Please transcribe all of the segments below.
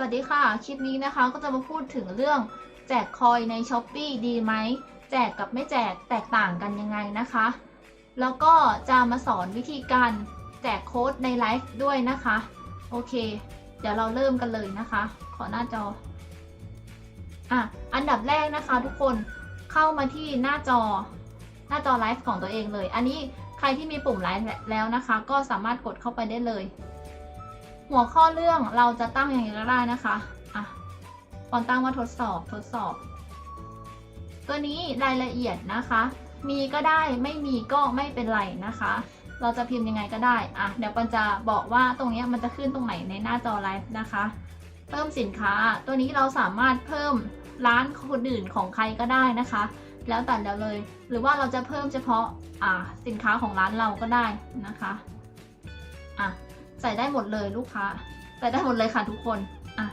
วัสดีค่ะ คลิปนี้นะคะก็จะมาพูดถึงเรื่องแจกคอยใน s h อ p e e ดีไหม แจกกับไม่แจกแตกต่างกันยังไงนะคะ แล้วก็จะมาสอนวิธีการแจกโค้ดในไลฟ์ด้วยนะคะ โอเค เดี๋ยวเราเริ่มกันเลยนะคะ ขอหน้าจอ อะ อันดับแรกนะคะทุกคนเข้ามาที่หน้าจอ หน้าจอไลฟ์ของตัวเองเลย อันนี้ใครที่มีปุ่มไลฟ์แล้วนะคะ ก็สามารถกดเข้าไปได้เลย หัวข้อเรื่องเราจะตั้งอย่างไรก็ได้นะคะอะตอนตั้งว่าทดสอบทดสอบ ตัวนี้รายละเอียดนะคะ มีก็ได้ไม่มีก็ไม่เป็นไรนะคะ เราจะพิมพ์ยังไงก็ได้อะเดี๋ยวปันจะบอกว่าตรงนี้มันจะขึ้นตรงไหนในหน้าจอไลฟ์นะคะ เพิ่มสินค้า ตัวนี้เราสามารถเพิ่มร้านคนอื่นของใครก็ได้นะคะ แล้วแต่เราเลย หรือว่าเราจะเพิ่มเฉพาะอ่าสินค้าของร้านเราก็ได้นะคะอะ ใส่ได้หมดเลยลูกค้า ใส่ได้หมดเลยค่ะทุกคนอะ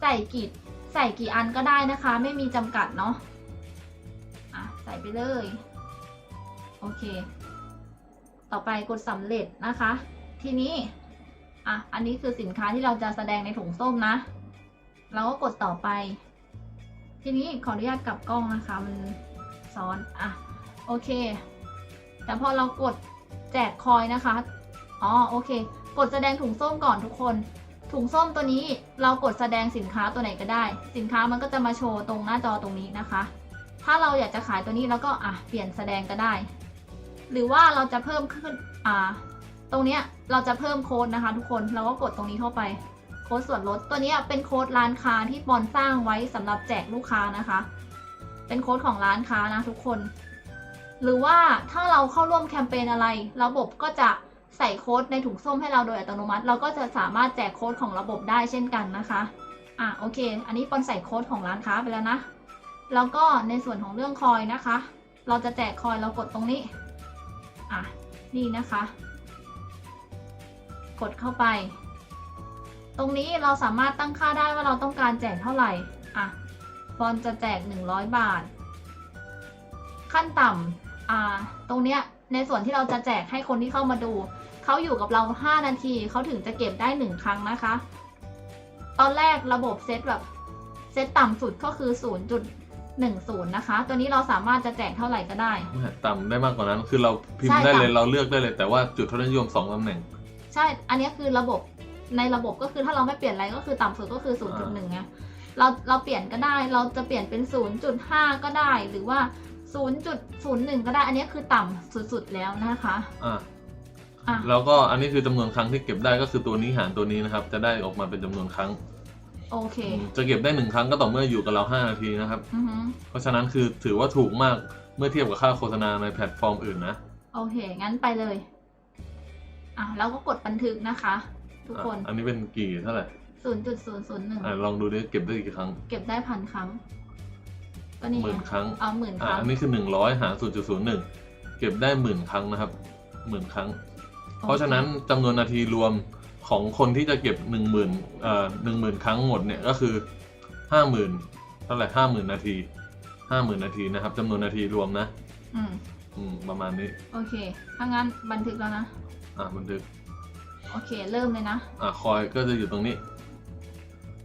ใส่กี่ใส่กี่อันก็ได้นะคะ ไม่มีจำกัดเนาะอะใส่ไปเลย โอเค ต่อไปกดสำเร็จนะคะ ทีนี้อะอันนี้คือสินค้าที่เราจะแสดงในถุงส้มนะ เราก็กดต่อไป ทีนี้ขออนุญาตกลับกล้องนะคะ มันซ้อนอะโอเค แต่พอเรากด จกคอยนะคะ อ๋อโอเค กดแสดงถุงส้มก่อนทุกคน ถุงส้มตัวนี้เรากดแสดงสินค้าตัวไหนก็ได้ สินค้ามันก็จะมาโชว์ตรงหน้าจอตรงนี้นะคะ ถ้าเราอยากจะขายตัวนี้แล้วก็อะเปลี่ยนแสดงก็ได้ หรือว่าเราจะเพิ่มขึ้นอ่าตรงเนี้ยเราจะเพิ่มโค้ดนะคะ ทุกคนเราก็กดตรงนี้เข้าไปโค้ดส่วนลดตัวนี้เป็นโค้ดร้านค้าที่ปอนสร้างไว้สำหรับแจกลูกค้านะคะ เป็นโค้ดของร้านค้านะทุกคน หรือว่าถ้าเราเข้าร่วมแคมเปญอะไร ระบบก็จะใส่โค้ดในถุงส้มให้เราโดยอัตโนมัติ เราก็จะสามารถแจกโค้ดของระบบได้เช่นกันนะคะอะโอเค อันนี้ปอนใส่โค้ดของร้านค้าไปแล้วนะ แล้วก็ในส่วนของเรื่องคอยนะคะ เราจะแจกคอยเรากดตรงนี้อะนี่นะคะ กดเข้าไป ตรงนี้เราสามารถตั้งค่าได้ว่าเราต้องการแจกเท่าไหร่อะบอลจะแจก 100 บาท ขั้นต่ำ อ่า ตรงเนี้ยในส่วนที่เราจะแจกให้คนที่เข้ามาดู เขาอยู่กับเรา 5 นาที เขาถึงจะเก็บได้ 1 ครั้งนะคะ ตอนแรกระบบเซตแบบเซตต่ำสุดก็คือ 0.10 นะคะ ตัวนี้เราสามารถจะแจกเท่าไหร่ก็ได้ ต่ำได้มากกว่านั้น คือเราพิมใช่พ์ได้เลยต่ำเราเลือกได้เลย แต่ว่าจุดทศนิยมสองตำแหน่ง ใช่ อันนี้คือระบบในระบบก็คือถ้าเราไม่เปลี่ยนอะไรก็คือต่ำสุดก็คือ 0.1ไงเราเราเปลี่ยนก็ได้ เราจะเปลี่ยนเป็น 0.5 ก็ได้ หรือว่า 0.01 ก็ได้ อันนี้คือต่ำสุดๆแล้วนะคะอะอะแล้วก็อันนี้คือจำนวนครั้งที่เก็บได้ก็คือตัวนี้หารตัวนี้นะครับ จะได้ออกมาเป็นจำนวนครั้ง โอเคจะเก็บได้หนึ่งครั้งก็ต่อเมื่ออยู่กับเรา 5 นาทีนะครับ อือฮึเพราะฉะนั้นคือถือว่าถูกมากเมื่อเทียบกับค่าโฆษณาในแพลตฟอร์มอื่นนะโอเค งั้นไปเลย อะแล้วก็กดบันทึกนะคะ ทุกคน อะอันนี้เป็นกี่เท่าไหร่อะ0.001 ลองดูดิเก็บได้กี่ครั้ง เก็บได้พันครั้ง ก็นี่หมื่นไงครั้ง เอาหมื่นคอะรั้งอันนี้คือ100หาร0.01เก็บได้หมื่นครั้งนะครับหมื่นครั้ง เพราะฉะนั้นจำนวนนาทีรวมของคนที่จะเก็บ1 0,000เอ่อ10,000ครั้งหมดเนี่ยก็คือ50,000เท่าไหร่50,000นาที50,000นาทีนะครับจำนวนนาทีรวมนะ อืมอืมประมาณนี้โอเคถ้างั้นบันทึกแล้วนะ อะบันทึกโอเค เริ่มเลยนะ อะคอยก็จะอยู่ตรงนี้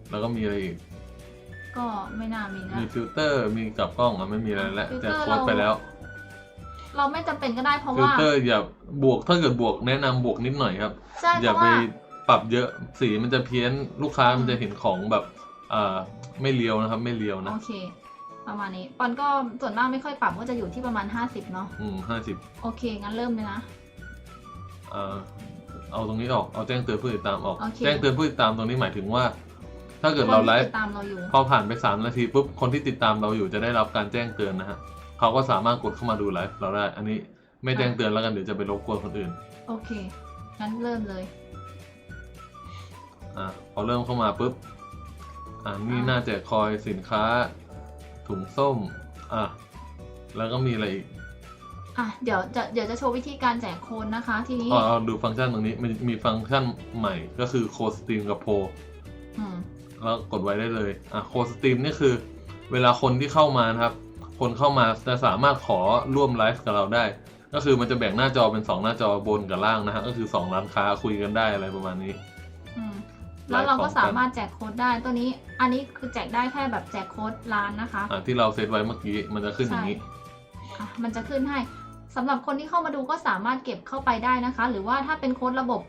แล้วก็มีอะไรอีก ก็ไม่น่ามีนะ มีฟิลเตอร์มีกลับกล้องอะไม่มีอะไรแล้วฟิลเตแต่อร์โค้ดไปแล้วเราไม่จำเป็นก็ได้เพราะฟิลว่าเตอร์อย่าบวกถ้าเกิดบวกแนะนำบวกนิดหน่อยครับ ใช่เพอย่าราะไปว่า ปรับเยอะสีมันจะเพี้ยนลูกค้ามันอืมจะเห็นของแบบอ่าไม่เลียวนะครับ ไม่เลียวนะโอเค ประมาณนี้ปอนก็ส่วนมากไม่ค่อยปรับก็จะอยู่ที่ประมาณ 50 เนาะอืมห้าสิบโอเค งั้นเริ่มเลยนะ อ่าเอาตรงนี้ออกเอาแจ้งเตือนผู้ติดตามออก โอเค แจ้งเตือนผู้ติดตามตรงนี้หมายถึงว่า ถ้าเกิดคนเราที่ไลติฟ์ดตามเราอยู่ พอผ่านไปสามนาทีปุ๊บคนที่ติดตามเราอยู่จะได้รับการแจ้งเตือนนะฮะเขาก็สามารถกดเข้ามาดูไลฟ์เราได้ อันนี้ไม่แจ้งเตือนแล้วกันเดี๋ยวจะไปรบกวนคนอื่น โอเค งั้นเริ่มเลย อ่าพอเริ่มเข้ามาปุ๊บ อ่านี่อ่าหน้าแจกคอยสินค้า ถุงส้ม อะแล้วก็มีอะไรอีกอะ เดี๋ยวจะเดี๋ยวจะโชว์วิธีการแจกโค้ดนะคะ ทีนี้ อ๋อเอาดูฟังก์ชันตรงนี้มันมีฟังก์ชันใหม่ก็คือโคสตรีมกับโพอืม แล้วกดไว้ได้เลยอะโคสตรีมนี่คือ เวลาคนที่เข้ามานะครับ คนเข้ามาจะสามารถขอร่วมไลฟ์กับเราได้ ก็คือมันจะแบ่งหน้าจอเป็น 2 หน้าจอบนกับล่างนะฮะก็คือ 2 ร้านค้าคุยกันได้อะไรประมาณนี้ อืมแล้วเราก็ไฟ์พอสามารถแจกโค้ดได้ตัวนี้ อันนี้คือแจกได้แค่แบบแจกโค้ดร้านนะคะอ่าที่เราเซตไว้เมื่อกี้มันจะขึ้นอย่างนี้อะมันจะขึ้นให้สำหรับคนที่เข้ามาดูก็สามารถเก็บเข้าไปได้นะคะ หรือว่าถ้าเป็นโค้ดระบบ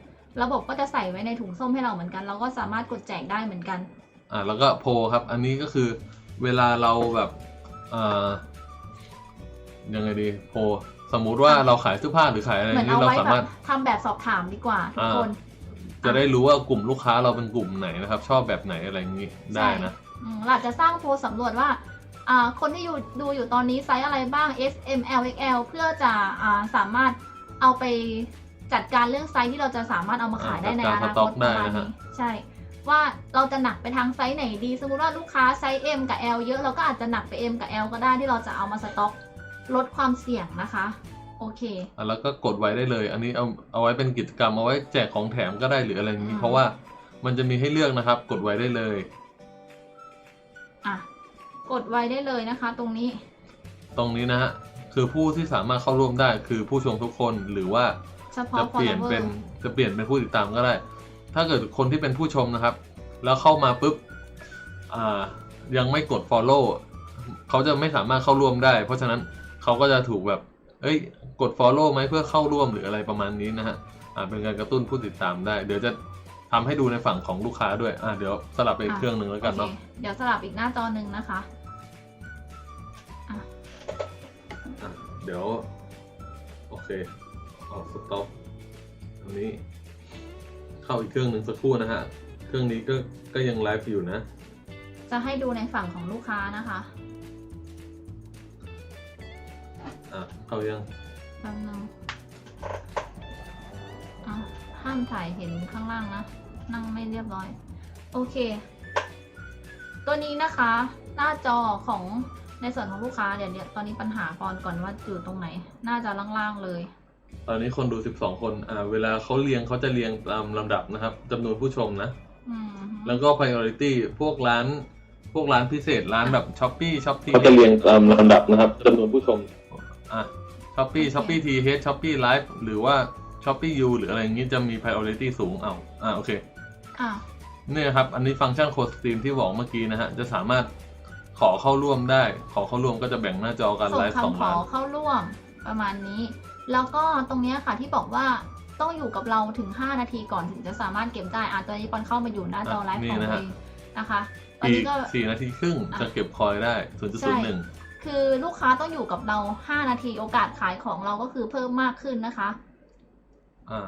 ระบบก็จะใส่ไว้ในถุงส้มให้เราเหมือนกัน เราก็สามารถกดแจกได้เหมือนกัน อ่าแล้วก็โพลครับ อันนี้ก็คือเวลาเราแบบอ่ายังไงดีโพลสมมุติว่าเราขายเสื้อผ้าหรือขายอะไรอเหมือนย่างเอานี้เราไว้สาแบมารถบทำแบบสอบถามดีกว่าทุกคน จะได้รู้ว่ากลุ่มลูกค้าเราเป็นกลุ่มไหนนะครับ ชอบแบบไหนอะไรอย่างนี้ได้นะ อืมเราอาจจะสร้างโพลสำรวจว่าอ่า คนที่อยู่ดูอยู่ตอนนี้ไซส์อะไรบ้าง S M L X L เพื่อจะอ่าสามารถเอาไปจัดการเรื่องไซส์ที่เราจะสามารถเอามาขายได้ในอ่าอจัดการนาสต็คอตกปได้ระมาณนะฮะนี้ใช่ ว่าเราจะหนักไปทางไซส์ไหนดี สมมุติว่าลูกค้าไซส์ M กับ L เยอะเราก็อาจจะหนักไป M กับ L ก็ได้ที่เราจะเอามาสต็อกลดความเสี่ยงนะคะโอเคอะแล้วก็กดไว้ได้เลย อันนี้เอาเอาไว้เป็นกิจกรรมเอาไว้แจกของแถมก็ได้หรืออะไรอย่างนี้อืมเพราะว่ามันจะมีให้เลือกนะครับ กดไว้ได้เลยอะกดไว้ได้เลยนะคะ ตรงนี้ ตรงนี้นะฮะคือผู้ที่สามารถเข้าร่วมได้คือผู้ชมทุกคนหรือว่าเฉพาะจะเปลี่ยน follower เป็นจะเปลี่ยนเป็นผู้ติดตามก็ได้ ถ้าเกิดคนที่เป็นผู้ชมนะครับ แล้วเข้ามาปุ๊บอ่ายังไม่กด follow เขาจะไม่สามารถเข้าร่วมได้ เพราะฉะนั้นเขาก็จะถูกแบบ เอ้ย กด follow ไหมเพื่อเข้าร่วมหรืออะไรประมาณนี้นะฮะอ่าเป็นการกระตุ้นผู้ติดตามได้ เดี๋ยวจะทำให้ดูในฝั่งของลูกค้าด้วยอ่าเดี๋ยวสลับไปอีกอะเครื่องหนึ่งแล้วกันโอเนาะเคเดี๋ยวสลับอีกหน้าจอหนึ่งนะคะอะอะเดี๋ยว โอเคออกสต็อปอันนี้ เข้าอีกเครื่องหนึ่งสักครู่นะฮะ เครื่องนี้ก็ก็ยังไลฟ์อยู่นะ จะให้ดูในฝั่งของลูกค้านะคะอะเข้ายังแป๊บนึงอะห้ามถ่ายเห็นข้างล่างนะ นั่งไม่เรียบร้อย โอเค ตัวนี้นะคะ หน้าจอของในส่วนของลูกค้าเดี๋ยวเดี๋ยวตอนนี้ปัญหาปอนก่อนว่าอยู่ตรงไหน น่าจะล่างๆเลย ตอนนี้คนดู 12 คน อ่า เวลาเขาเรียงเขาจะเรียงตามลำดับนะครับจำนวนผู้ชมนะ อืมแล้วก็ priority พวกร้าน พวกร้านพิเศษร้านแบบช้อปปี้ช้อปปี้เขาจะเรียงตามลำดับนะครับจำนวนผู้ชม อะช้อปปี้ช้อปปี้ทีเฮดช้อปปี้ไลฟ์หรือว่าช้อปปี้ยูหรืออะไรอย่างนี้จะมี priority สูงเอาอ่าโอเค อะเนี่ยครับ อันนี้ฟังก์ชันโคสตรีมที่บอกเมื่อกี้นะฮะ จะสามารถขอเข้าร่วมได้ ขอเข้าร่วมก็จะแบ่งหน้าจอการส่ไลงฟ์สองคำขอร้านเข้าร่วมประมาณนี้ แล้วก็ตรงเนี้ยค่ะที่บอกว่าต้องอยู่กับเราถึง 5 นาทีก่อนถึงจะสามารถเก็บได้อะตอนนี้ปอนเข้ามาอยู่หน้าจอไลฟ์ของตัวเองนะคะตอนอีนี้กก็สี่นาทีครึ่งอะจะเก็บคอยได้0.01คือลูกค้าต้องอยู่กับเรา 5 นาทีโอกาสขายของเราก็คือเพิ่มมากขึ้นนะคะ อ่า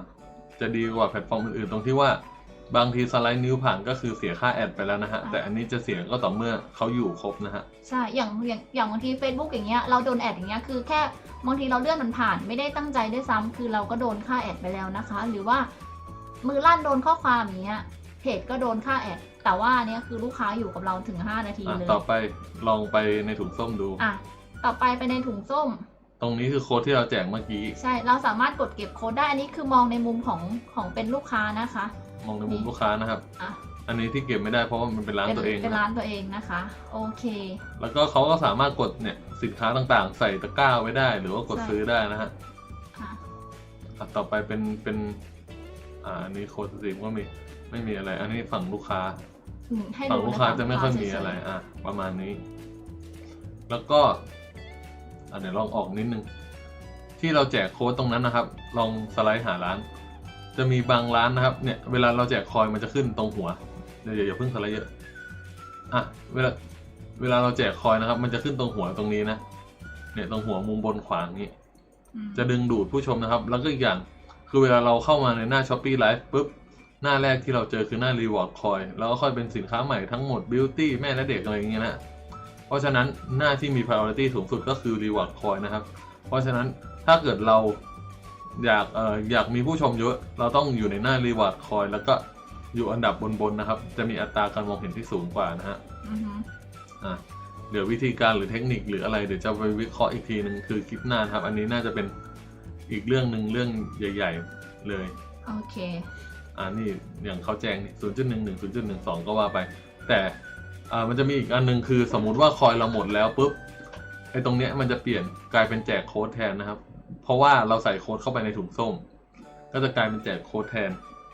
จะดีกว่าแพลตฟอร์มอื่นๆตรงที่ว่า บางทีสไลด์นิ้วผ่านก็คือเสียค่าแอดไปแล้วนะฮะอะแต่อันนี้จะเสียก็ต่อเมื่อเขาอยู่ครบนะฮะ ใช่ อย่างอย่างอย่างบางที Facebook อย่างเงี้ย เราโดนแอดอย่างเงี้ย คือแค่บางทีเราเลื่อนมันผ่านไม่ได้ตั้งใจด้วยซ้ำคือเราก็โดนค่าแอดไปแล้วนะคะ หรือว่ามือลั่นโดนข้อความอย่างเงี้ย เพจก็โดนค่าแอด แต่ว่าอันเนี้ยคือลูกค้าอยู่กับเราถึง 5 นาทีอะเลย ต่อไปลองไปในถุงส้มดู อะ ต่อไปไปในถุงส้ม ตรงนี้คือโค้ดที่เราแจกเมื่อกี้ ใช่ เราสามารถกดเก็บโค้ดได้ อันนี้คือมองในมุมของของเป็นลูกค้านะคะ มองในมุมลูกค้านะครับ อะอันนี้ที่เก็บไม่ได้เพราะว่ามันเป็นร้านเป็นตัวเองเป็นนะร้านตัวเองนะคะ โอเค แล้วก็เขาก็สามารถกดเนี่ยสินค้าต่างๆ ใส่ตะกร้าไว้ได้ หรือว่ากดใช่ซื้อได้นะฮะค่ะ อะต่อไปเป็นเป็นอ่าอันนี้โค้ดสตรีมก็มีไม่มีอะไร อันนี้ฝั่งลูกค้า อืมให้ฝั่งดูลูกในค้าฝั่งจะไม่ค่อยมีเฉๆอะไรอะประมาณนี้ แล้วก็อะเดี๋ยวลองออกนิดนึง ที่เราแจกโค้ดตรงนั้นนะครับ ลองสไลด์หาร้าน จะมีบางร้านนะครับ เนี่ย เวลาเราแจกคอยมันจะขึ้นตรงหัว เดี๋ยวอย่าอย่าเพิ่งสไลด์เยอะ อะ เวลา เวลาเราแจกคอยนะครับ มันจะขึ้นตรงหัวตรงนี้นะ เนี่ยตรงหัวมุมบนขวานี้อืมจะดึงดูดผู้ชมนะครับ แล้วก็อีกอย่าง คือเวลาเราเข้ามาในหน้า s h อ p e e Live ปุ๊บ หน้าแรกที่เราเจอคือหน้า Reward Coin แล้วก็ค่อยเป็นสินค้าใหม่ทั้งหมด Beauty แม่และเด็กอะไรอย่างเงี้ยนะ เพราะฉะนั้นหน้าที่มี priority สูงสุดก็คือ Reward Coin นะครับ เพราะฉะนั้นถ้าเกิดเรา อยากเอ่ออยากมีผู้ชมเยอะเราต้องอยู่ในหน้า Reward Coin แล้วก็อยู่อันดับบนๆนะครับ จะมีอัตราการมองเห็นที่สูงกว่านะฮะอือฮึอะเดี๋ยววิธีการหรือเทคนิคหรืออะไรเดี๋ยวจะไปวิเคราะห์อีกทีหนึ่งคือคลิปหน้านะครับ อันนี้น่าจะเป็นอีกเรื่องหนึ่งเรื่องใหญ่ ๆเลย โอเค อ่านี่อย่างเขาแจ้งนี่ศูนย์จุดหนึ่งหนึ่งศูนย์จุดหนึ่งสองก็ว่าไป แต่อ่ามันจะมีอีกอันหนึงคือสมมุติว่าคอยเราหมดแล้วปุ๊บไอ้ตรงเนี้ยมันจะเปลี่ยนกลายเป็นแจกโค้ดแทนนะครับ เพราะว่าเราใส่โค้ดเข้าไปในถุงส้ม ก็จะกลายเป็นแจกโค้ดแทน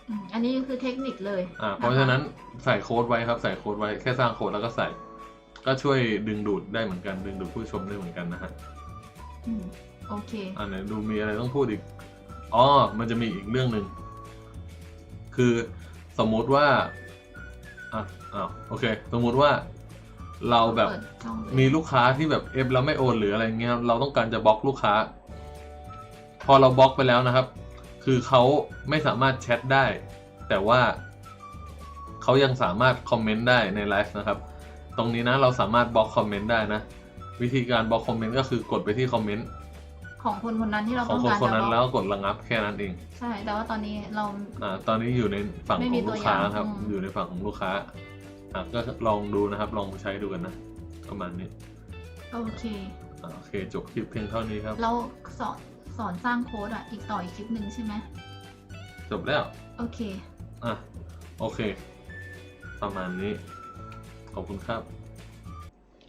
อืมอันนี้คือเทคนิคเลยอ่า เพราะฉะนั้นใส่โค้ดไว้ครับ ใส่โค้ดไว้แค่สร้างโค้ดแล้วก็ใส่ ก็ช่วยดึงดูดได้เหมือนกัน ดึงดูดผู้ชมได้เหมือนกันนะฮะ อืมโอเคอ่าไหนดูมีอะไรต้องพูดอีก อ๋อ มันจะมีอีกเรื่องหนึ่ง คือสมมุติว่า อะอ้าวโอเค สมมุติว่าเราแบบ เปิดช่องเลยมีลูกค้าที่แบบเอฟแล้วไม่โอนหรืออะไรเงี้ยครับเราต้องการจะบล็อกลูกค้า พอเราบล็อกไปแล้วนะครับ คือเขาไม่สามารถแชทได้ แต่ว่าเขายังสามารถคอมเมนต์ได้ในไลฟ์นะครับ ตรงนี้นะเราสามารถบล็อกคอมเมนต์ได้นะ วิธีการบล็อกคอมเมนต์ก็คือกดไปที่คอมเมนต์ของคนคนนั้นที่เราของต้องคนการคนนั้นจะบแล้อวกกดระงับแค่นั้นเอง ใช่ แต่ว่าตอนนี้เรา อ่าตอนนี้อยู่ในฝั่งไม่ขมีองตัวลูกค้าอย่างครับ อืม อยู่ในฝั่งของลูกค้าอะก็ลองดูนะครับ ลองใช้ดูกันนะประมาณนี้โอเค อ่าโอเคจบคลิปเพียงเท่านี้ครับ เราสอน สอนสร้างโค้ดอะ อีกต่ออีกคลิปหนึ่งใช่ไหมจบแล้ว โอเค อะ โอเค ประมาณนี้ ขอบคุณครับ